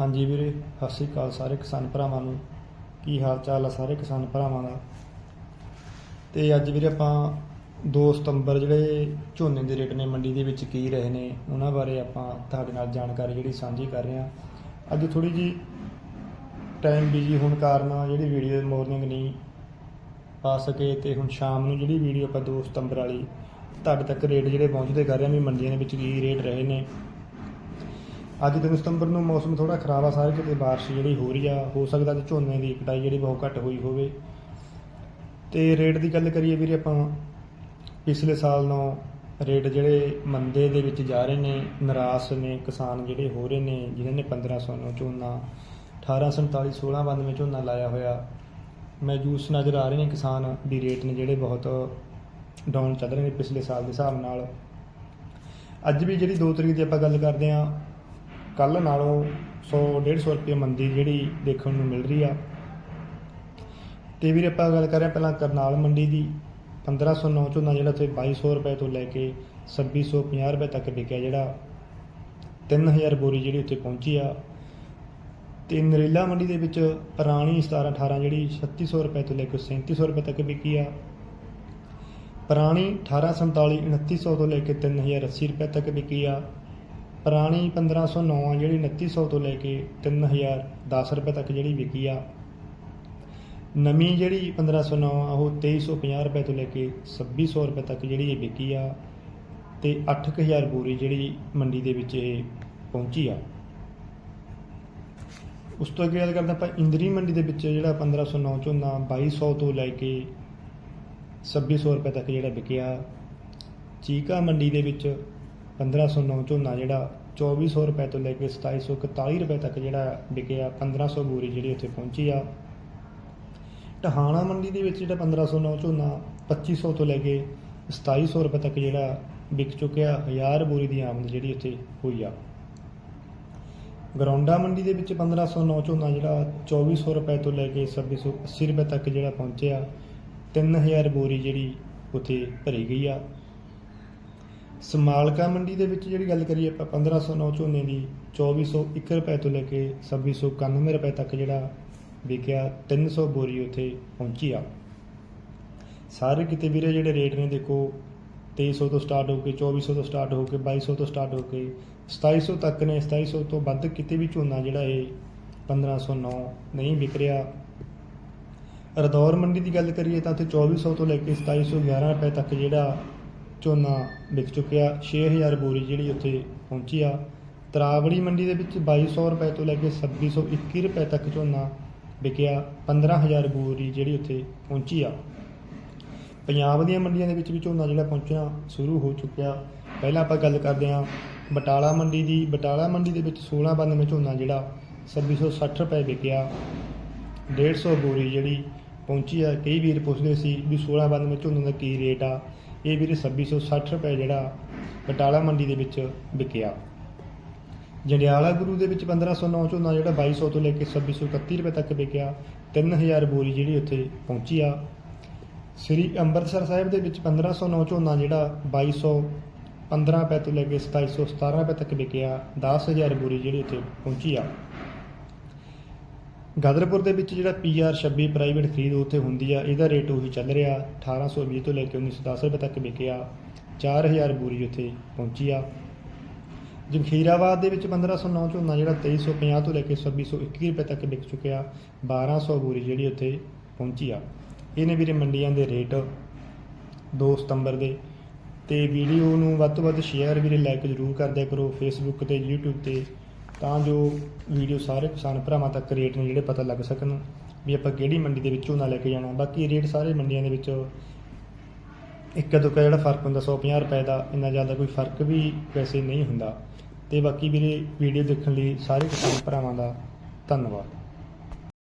ਹਾਂਜੀ ਵੀਰੇ, ਸਤਿ ਸ਼੍ਰੀ ਅਕਾਲ ਸਾਰੇ ਕਿਸਾਨ ਭਰਾਵਾਂ ਨੂੰ। ਕੀ ਹਾਲ ਚਾਲ ਆ ਸਾਰੇ ਕਿਸਾਨ ਭਰਾਵਾਂ ਦਾ? ਤੇ ਅੱਜ ਵੀਰੇ ਆਪਾਂ 2 ਸਤੰਬਰ ਜਿਹੜੇ ਝੋਨੇ ਦੇ ਰੇਟ ਨੇ ਮੰਡੀ ਦੇ ਵਿੱਚ ਕੀ ਰਹੇ ਨੇ, ਉਹਨਾਂ ਬਾਰੇ ਆਪਾਂ ਤੁਹਾਡੇ ਨਾਲ ਜਾਣਕਾਰੀ ਜਿਹੜੀ ਸਾਂਝੀ ਕਰ ਰਹੇ ਹਾਂ। ਅੱਜ ਥੋੜੀ ਜੀ ਟਾਈਮ ਬਿਜ਼ੀ ਹੋਣ ਕਾਰਨ ਜਿਹੜੀ ਵੀਡੀਓ ਮਾਰਨਿੰਗ ਨਹੀਂ ਪਾ ਸਕੇ ਤੇ ਹੁਣ ਸ਼ਾਮ ਨੂੰ ਜਿਹੜੀ ਵੀਡੀਓ ਆਪਾਂ 2 ਸਤੰਬਰ ਵਾਲੀ ਤੁਹਾਡੇ ਤੱਕ ਰੇਟ ਜਿਹੜੇ ਪਹੁੰਚਦੇ ਕਰ ਰਹੇ ਹਾਂ ਵੀ ਮੰਡੀਆਂ ਦੇ ਵਿੱਚ ਕੀ ਰੇਟ ਰਹੇ ਨੇ। ਅੱਜ 3 ਸਤੰਬਰ ਨੂੰ ਮੌਸਮ ਥੋੜਾ ਖਰਾਬ ਆ ਸਾਰੇ ਕਿਤੇ ਬਾਰਿਸ਼ ਜਿਹੜੀ ਹੋ ਰਹੀ ਆ, ਹੋ ਸਕਦਾ ਕਿ ਝੋਨੇ ਦੀ ਕਟਾਈ ਜਿਹੜੀ ਬਹੁਤ ਘੱਟ ਹੋਈ ਹੋਵੇ। ਤੇ ਰੇਟ ਦੀ ਗੱਲ ਕਰੀਏ ਵੀਰੇ ਆਪਾਂ, ਪਿਛਲੇ ਸਾਲ ਨਾਲੋਂ ਰੇਟ ਜਿਹੜੇ ਮੰਦੇ ਦੇ ਵਿੱਚ ਜਾ ਰਹੇ ਨੇ, ਨਿਰਾਸ਼ ਨੇ, ਕਿਸਾਨ ਜਿਹੜੇ ਹੋ ਰਹੇ ਨੇ, ਜਿਨ੍ਹਾਂ ਨੇ 1500 ਨੂੰ ਝੋਨਾ 1847 1692 ਝੋਨਾ ਲਾਇਆ ਹੋਇਆ। ਮਹਿਜੂਸ ਨਜ਼ਰ ਆ ਰਹੇ ਨੇ ਕਿਸਾਨ ਵੀ ਰੇਟ ਨੇ ਜਿਹੜੇ ਬਹੁਤ ਡਾਊਨ ਚੱਲ ਰਹੇ ਨੇ ਪਿਛਲੇ ਸਾਲ ਦੇ ਹਿਸਾਬ ਨਾਲ। ਅੱਜ ਵੀ ਜਿਹੜੀ 2 ਤਰੀਕ ਦੀ ਆਪਾਂ ਗੱਲ ਕਰਦੇ ਹਾਂ ਕੱਲ ਨਾਲੋਂ 100 150 ਰੁਪਏ ਮੰਦੀ ਜਿਹੜੀ ਦੇਖਣ ਨੂੰ ਮਿਲ ਰਹੀ ਆ। ਤੇ ਵੀਰੇ ਆਪਾਂ ਗੱਲ ਕਰ ਰਹੇ ਹਾਂ ਪਹਿਲਾਂ ਕਰਨਾਲ ਮੰਡੀ ਦੀ। 1509 ਝੋਨਾ ਜਿਹੜਾ ਉੱਥੇ 2200 ਰੁਪਏ ਤੋਂ ਲੈ ਕੇ 2650 ਰੁਪਏ ਤੱਕ ਵਿਕਿਆ ਜਿਹੜਾ। 3000 ਬੋਰੀ ਜਿਹੜੀ ਉੱਥੇ ਪਹੁੰਚੀ ਆ। ਤੇ ਨਰੇਲਾ ਮੰਡੀ ਦੇ ਵਿੱਚ ਪੁਰਾਣੀ 17 18 ਜਿਹੜੀ 3600 ਰੁਪਏ ਤੋਂ ਲੈ ਕੇ 3700 ਰੁਪਏ ਤੱਕ ਵਿਕੀ ਆ। ਪੁਰਾਣੀ 1847 2900 ਤੋਂ ਲੈ ਕੇ 3080 ਰੁਪਏ ਤੱਕ ਵਿਕੀ ਆ। ਪੁਰਾਣੀ 1509 ਆ, ਜਿਹੜੀ 2900 ਤੋਂ ਲੈ ਕੇ 3010 ਰੁਪਏ ਤੱਕ ਜਿਹੜੀ ਵਿਕੀ ਆ। ਨਵੀਂ ਜਿਹੜੀ 1509 ਆ, ਉਹ 2350 ਰੁਪਏ ਤੋਂ ਲੈ ਕੇ 2600 ਰੁਪਏ ਤੱਕ ਜਿਹੜੀ ਇਹ ਵਿਕੀ ਆ ਤੇ 8000 ਬੋਰੀ ਜਿਹੜੀ ਮੰਡੀ ਦੇ ਵਿੱਚ ਇਹ ਪਹੁੰਚੀ ਆ। ਉਸ ਤੋਂ ਅੱਗੇ ਗੱਲ ਕਰਦੇ ਆਪਾਂ ਇੰਦਰੀ ਮੰਡੀ ਦੇ ਵਿੱਚ ਜਿਹੜਾ 1509 ਝੋਨਾ 2200 ਤੋਂ ਲੈ ਕੇ 2600 ਰੁਪਏ ਤੱਕ ਜਿਹੜਾ ਵਿਕਿਆ। ਚੀਕਾ ਮੰਡੀ ਦੇ ਵਿੱਚ 1509 ਝੋਨਾ ਜਿਹੜਾ 2400 ਰੁਪਏ ਤੋਂ ਲੈ ਕੇ 2741 ਰੁਪਏ ਤੱਕ ਜਿਹੜਾ ਵਿਕਿਆ 1500 ਬੋਰੀ ਜਿਹੜੀ ਉੱਥੇ ਪਹੁੰਚੀ ਆ। ਟਹਾਣਾ ਮੰਡੀ ਦੇ ਵਿੱਚ ਜਿਹੜਾ 1509 ਝੋਨਾ 2500 ਤੋਂ ਲੈ ਕੇ 2700 ਰੁਪਏ ਤੱਕ ਜਿਹੜਾ ਵਿਕ ਚੁੱਕਿਆ 1000 ਬੋਰੀ ਦੀ ਆਮਦ ਜਿਹੜੀ ਉੱਥੇ ਹੋਈ ਆ। ਗਰੌਂਡਾ ਮੰਡੀ ਦੇ ਵਿੱਚ 1509 ਝੋਨਾ ਜਿਹੜਾ 2400 ਰੁਪਏ ਤੋਂ ਲੈ ਕੇ 2680 ਰੁਪਏ ਤੱਕ ਜਿਹੜਾ ਪਹੁੰਚਿਆ 3000 ਬੋਰੀ ਜਿਹੜੀ ਉੱਥੇ ਭਰੀ ਗਈ ਆ। ਸਮਾਲਕਾ ਮੰਡੀ ਦੇ ਵਿੱਚ ਜਿਹੜੀ ਗੱਲ ਕਰੀਏ ਆਪਾਂ 1509 ਝੋਨੇ ਦੀ 2401 ਰੁਪਏ ਤੋਂ ਲੈ ਕੇ 2691 ਰੁਪਏ ਤੱਕ ਜਿਹੜਾ ਵਿਕਿਆ 300 ਬੋਰੀ ਉੱਥੇ ਪਹੁੰਚੀ ਆ। ਸਾਰੇ ਕਿਤੇ ਵੀਰੇ ਜਿਹੜੇ ਰੇਟ ਨੇ ਦੇਖੋ 2300 ਤੋਂ ਸਟਾਰਟ ਹੋ ਕੇ 2400 ਤੋਂ ਸਟਾਰਟ ਹੋ ਕੇ 2200 ਤੋਂ ਸਟਾਰਟ ਹੋ ਕੇ 2700 ਤੱਕ ਨੇ 2700 ਤੋਂ ਵੱਧ ਕਿਤੇ ਵੀ ਝੋਨਾ ਜਿਹੜਾ ਇਹ 1509 ਨਹੀਂ ਵਿਕ ਰਿਹਾ। ਰਦੌਰ ਮੰਡੀ ਦੀ ਗੱਲ ਕਰੀਏ ਤਾਂ ਉੱਥੇ 2400 ਤੋਂ ਲੈ ਕੇ 2711 ਰੁਪਏ ਤੱਕ ਜਿਹੜਾ ਝੋਨਾ ਵਿਕ ਚੁੱਕਿਆ 6000 ਬੋਰੀ ਜਿਹੜੀ ਉੱਥੇ ਪਹੁੰਚੀ ਆ। ਤਰਾਵੜੀ ਮੰਡੀ ਦੇ ਵਿੱਚ 2200 ਰੁਪਏ ਤੋਂ ਲੈ ਕੇ 2621 ਰੁਪਏ ਤੱਕ ਝੋਨਾ ਵਿਕਿਆ 15000 ਬੋਰੀ ਜਿਹੜੀ ਉੱਥੇ ਪਹੁੰਚੀ ਆ। ਪੰਜਾਬ ਦੀਆਂ ਮੰਡੀਆਂ ਦੇ ਵਿੱਚ ਵੀ ਝੋਨਾ ਜਿਹੜਾ ਪਹੁੰਚਣਾ ਸ਼ੁਰੂ ਹੋ ਚੁੱਕਿਆ। ਪਹਿਲਾਂ ਆਪਾਂ ਗੱਲ ਕਰਦੇ ਹਾਂ ਬਟਾਲਾ ਮੰਡੀ ਦੀ। ਬਟਾਲਾ ਮੰਡੀ ਦੇ ਵਿੱਚ 1692 ਝੋਨਾ ਜਿਹੜਾ 2660 ਰੁਪਏ ਵਿਕਿਆ। 150 ਬੋਰੀ ਜਿਹੜੀ ਪਹੁੰਚੀ ਆ। ਕਈ ਵੀਰ ਪੁੱਛਦੇ ਸੀ ਵੀ 1692 ਝੋਨੇ ਦਾ ਕੀ ਰੇਟ ਆ। ਇਹ ਵੀਰੇ 2660 ਰੁਪਏ ਜਿਹੜਾ ਬਟਾਲਾ ਮੰਡੀ ਦੇ ਵਿੱਚ ਵਿਕਿਆ। ਜੰਡਿਆਲਾ ਗੁਰੂ ਦੇ ਵਿੱਚ 1509 ਝੋਨਾ ਜਿਹੜਾ 2200 ਤੋਂ ਲੈ ਕੇ 2631 ਰੁਪਏ ਤੱਕ ਵਿਕਿਆ। 3000 ਬੋਰੀ ਜਿਹੜੀ ਉੱਥੇ ਪਹੁੰਚੀ ਆ। ਸ੍ਰੀ ਅੰਮ੍ਰਿਤਸਰ ਸਾਹਿਬ ਦੇ ਵਿੱਚ 1509 ਝੋਨਾ ਜਿਹੜਾ 2200 15 ਰੁਪਏ ਤੋਂ ਲੈ ਕੇ 2717 ਰੁਪਏ ਤੱਕ ਵਿਕਿਆ। 10000 ਬੋਰੀ ਜਿਹੜੀ ਉੱਥੇ ਪਹੁੰਚੀ ਆ। ਗਾਦਰਪੁਰ ਦੇ ਵਿੱਚ ਜਿਹੜਾ ਪੀਆਰ 26 ਪ੍ਰਾਈਵੇਟ ਖਰੀਦ ਉੱਥੇ ਹੁੰਦੀ ਆ, ਇਹਦਾ ਰੇਟ ਉਹੀ ਚੱਲ ਰਿਹਾ 1820 ਤੋਂ ਲੈ ਕੇ 1910 ਰੁਪਏ ਤੱਕ ਵਿਕਿਆ 4000 ਬੋਰੀ ਉੱਥੇ ਪਹੁੰਚੀ ਆ। ਜਮਖੀਰਾਬਾਦ ਦੇ ਵਿੱਚ 1509 ਝੋਨਾ ਜਿਹੜਾ 2350 ਤੋਂ ਲੈ ਕੇ 2621 ਰੁਪਏ ਤੱਕ ਵਿਕ ਚੁੱਕਿਆ 1200 ਬੋਰੀ ਜਿਹੜੀ ਉੱਥੇ ਪਹੁੰਚੀ ਆ। ਇਹਨੇ ਵੀਰੇ ਮੰਡੀਆਂ ਦੇ ਰੇਟ 2 ਸਤੰਬਰ ਦੇ, ਤੇ ਵੀਡੀਓ ਨੂੰ ਵੱਧ ਤੋਂ ਵੱਧ ਸ਼ੇਅਰ ਵੀਰੇ ਲਾਈਕ ਜ਼ਰੂਰ ਕਰਦਿਆ ਕਰੋ ਫੇਸਬੁੱਕ ਤੇ, YouTube ਤੇ ਤਾਂ ਜੋ ਵੀਡੀਓ ਸਾਰੇ ਕਿਸਾਨ ਭਰਾਵਾਂ ਤੱਕ ਰੇਟ ਨੇ ਜਿਹੜੇ ਪਤਾ ਲੱਗ ਸਕਣ ਵੀ ਆਪਾਂ ਕਿਹੜੀ ਮੰਡੀ ਦੇ ਵਿੱਚੋਂ ਨਾ ਲੈ ਕੇ ਜਾਣਾ। ਬਾਕੀ ਰੇਟ ਸਾਰੇ ਮੰਡੀਆਂ ਦੇ ਵਿੱਚ ਇੱਕ ਦੁੱਕਾ ਜਿਹੜਾ ਫ਼ਰਕ ਹੁੰਦਾ 150 ਰੁਪਏ ਦਾ, ਇੰਨਾ ਜ਼ਿਆਦਾ ਕੋਈ ਫ਼ਰਕ ਵੀ ਵੈਸੇ ਨਹੀਂ ਹੁੰਦਾ। ਤੇ ਬਾਕੀ ਵੀਰੇ ਵੀਡੀਓ ਦੇਖਣ ਲਈ ਸਾਰੇ ਕਿਸਾਨ ਭਰਾਵਾਂ ਦਾ ਧੰਨਵਾਦ।